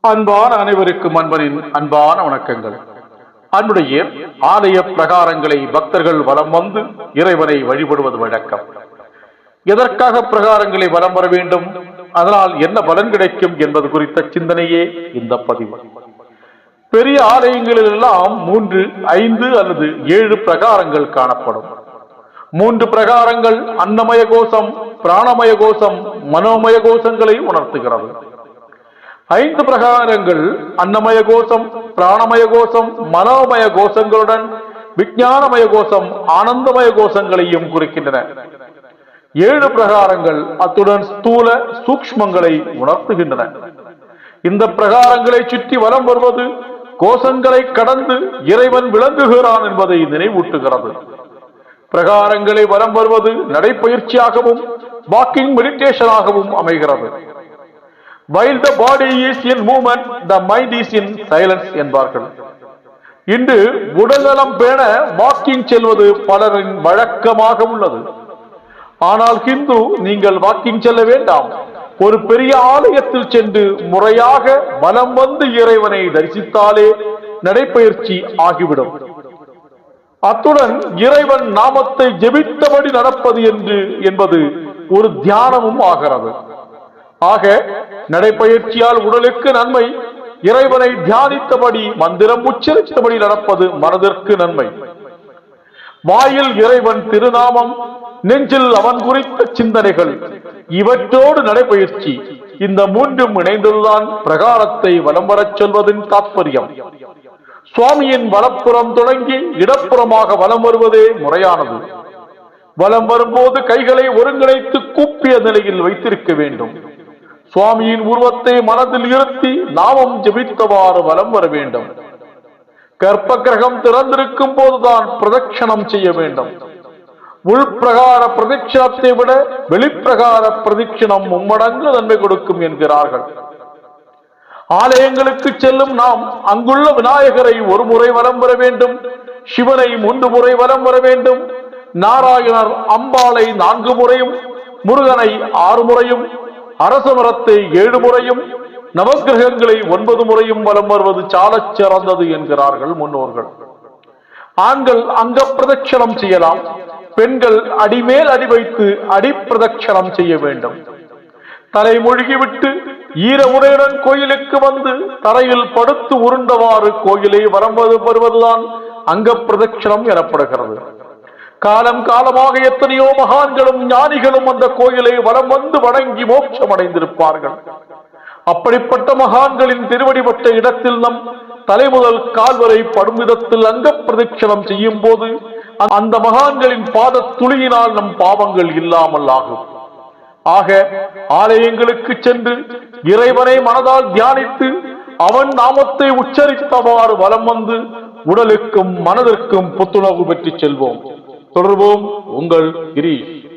அன்பான அனைவருக்கும் அன்பனின் அன்பான வணக்கங்கள். அன்புடைய ஆலய பிரகாரங்களை பக்தர்கள் வலம் வந்து இறைவனை வழிபடுவது வழக்கம். எதற்காக பிரகாரங்களை வலம் வர வேண்டும்? அதனால் என்ன பலன் கிடைக்கும் என்பது குறித்த சிந்தனையே இந்த பதிவு. பெரிய ஆலயங்களில் எல்லாம் மூன்று ஐந்து அல்லது ஏழு பிரகாரங்கள் காணப்படும். மூன்று பிரகாரங்கள் அன்னமய கோஷம் பிராணமய கோஷம் மனோமய கோஷங்களை உணர்த்துகிறது. ஐந்து பிரகாரங்கள் அன்னமய கோஷம் பிராணமய கோஷம் மனோமய கோஷங்களுடன் விஞ்ஞானமய கோஷம் ஆனந்தமய கோஷங்களையும் குறிக்கின்றன. ஏழு பிரகாரங்கள் அத்துடன் ஸ்தூல சூக்ஷ்மங்களை உணர்த்துகின்றன. இந்த பிரகாரங்களை சுற்றி வலம் வருவது கோஷங்களை கடந்து இறைவன் விளங்குகிறான் என்பதை நினைவூட்டுகிறது. பிரகாரங்களை வலம் வருவது நடைப்பயிற்சியாகவும் வாக்கிங் மெடிடேஷனாகவும் அமைகிறது. While the body is in movement the mind is in silence என்பார்கள். இன்று உடல்நலம் பேண வாக்கிங் செல்வது பலரின் வழக்கமாக உள்ளது. ஆனால் ஹிந்து நீங்கள் வாக்கிங் செல்ல வேண்டாம். ஒரு பெரிய ஆலயத்தில் சென்று முறையாக வலம் வந்து இறைவனை தரிசித்தாலே நடைப்பயிற்சி ஆகிவிடும். அத்துடன் இறைவன் நாமத்தை ஜெபித்தபடி நடப்பது என்று என்பது ஒரு தியானமும் ஆகிறது. ஆக நடைப்பயிற்சியால் உடலுக்கு நன்மை இறைவனை தியானித்தபடி மந்திரம் உச்சரித்தபடி நடப்பது மனதிற்கு நன்மை. வாயில் இறைவன் திருநாமம் நெஞ்சில் அவன் குறித்த சிந்தனைகள் இவற்றோடு நடைபயிற்சி இந்த மூன்றும் இணைந்ததுதான் பிரகாரத்தை வலம் வரச் சொல்வதின் தாற்பயம் சுவாமியின் வலப்புறம் தொடங்கி இடப்புறமாக வலம் வருவதே முறையானது. வலம் வரும்போது கைகளை ஒருங்கிணைத்து கூப்பிய நிலையில் வைத்திருக்க வேண்டும். சுவாமியின் உருவத்தை மனதில் இருத்தி நாமம் ஜபித்தவாறு வலம் வர வேண்டும். கற்ப கிரகம் திறந்திருக்கும் போதுதான் பிரதட்சணம் செய்ய வேண்டும். உள்பிரகார பிரதட்சணத்தை விட வெளிப்பிரகார பிரதட்சணம் மும்மடங்கு நன்மை கொடுக்கும் என்கிறார்கள். ஆலயங்களுக்கு செல்லும் நாம் அங்குள்ள விநாயகரை ஒரு முறை வலம் வர வேண்டும். சிவனை மூன்று முறை வலம் வர வேண்டும். நாராயணர் அம்பாளை நான்கு முறையும் முருகனை ஆறு முறையும் அரச மரத்தை ஏழு முறையும் நவக்கிரகங்களை ஒன்பது முறையும் வலம் வருவது சாலச் சிறந்தது என்கிறார்கள் முன்னோர்கள். ஆண்கள் அங்க பிரதட்சணம் செய்யலாம் பெண்கள் அடிமேல் அடி வைத்து அடிப்பிரதட்சணம் செய்ய வேண்டும். தலை மூழ்கிவிட்டு ஈர உரையுடன் கோயிலுக்கு வந்து தரையில் படுத்து உருண்டவாறு கோயிலை வரம்பது வருவதுதான் அங்க பிரதட்சணம் எனப்படுகிறது. காலம் காலமாக எத்தனையோ மகான்களும் ஞானிகளும் அந்த கோயிலை வலம் வந்து வணங்கி மோட்சம் அடைந்திருப்பார்கள் அப்படிப்பட்ட மகான்களின் திருவடிப்பட்ட இடத்தில் நம் தலைமுதல் கால்வரை படும் விதத்தில் அங்க பிரதட்சணம் செய்யும் போது அந்த மகான்களின் பாத துளியினால் நம் பாவங்கள் இல்லாமல் ஆகும். ஆக ஆலயங்களுக்கு சென்று இறைவனை மனதால் தியானித்து அவன் நாமத்தை உச்சரித்தவாறு வலம் வந்து உடலுக்கும் மனதிற்கும் புத்துணர்வு பெற்றுச் செல்வோம். தொடர்வோம் உங்கள் கிரீஷ்.